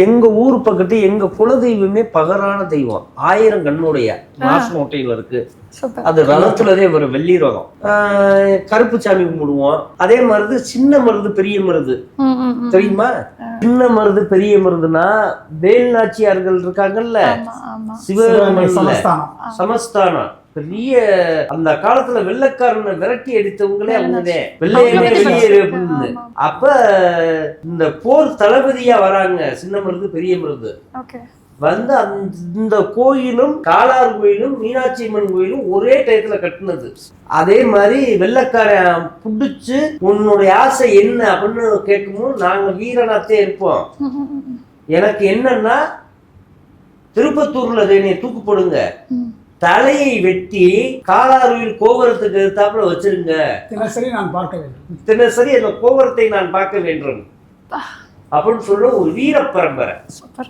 எங்க ஊர் பக்கத்து எங்க குலதெய்வமே பகரான தெய்வம். ஆயிரம் கண்ணுடைய மாசமோட்டையில இருக்கு. சூப்பர். அது ரதத்துலதே வரும் வெள்ளி ரதம் ஆஹ் கருப்பு சாமி கும்பிடுவோம். அதே மருது சின்ன மருது பெரிய மருது ம், ம், ம். தெரியுமா? சின்ன மருது பெரிய மருதுனா வேல் நாச்சியார்கள் இருக்காங்கல்ல? ஆமா ஆமா. சிவகங்கை சமஸ்தானம். சமஸ்தானம். பெரிய அந்த காலத்துல வெள்ளைக்காரனை விரட்டி அடித்தவங்களே அவங்கதே வெள்ளையனே அவங்க வெளியேறு. அப்படின்னு. அப்ப இந்த போர் தளபதியா வராங்க. சின்ன மருது பெரிய மருது. வந்து அந்த கோயிலும் காலார் கோயிலும் மீனாட்சி அம்மன் கோயிலும் ஒரே டயத்துல கட்டுனது. அதே மாதிரி வெள்ளைக்காரன் புடிச்சு உன்னுடைய ஆசை என்ன? அப்படின்னு கேட்கும்போது நாங்க வீரனாத்தே இருப்போம். எனக்கு என்னன்னா திருப்பத்தூர்ல என்னை தூக்கு போடுங்க. ம். தலையை வெட்டி காலாறுவில் கோபுரத்துக்கு எதிர்த்தாப்புல வச்சிருங்க. தினசரி நான் பார்க்க வேண்டும். தினசரி அந்த கோபுரத்தை நான் பார்க்க வேண்டும். அப்படின்னு சொல்ற ஒரு வீர பரம்பரை. சூப்பர்.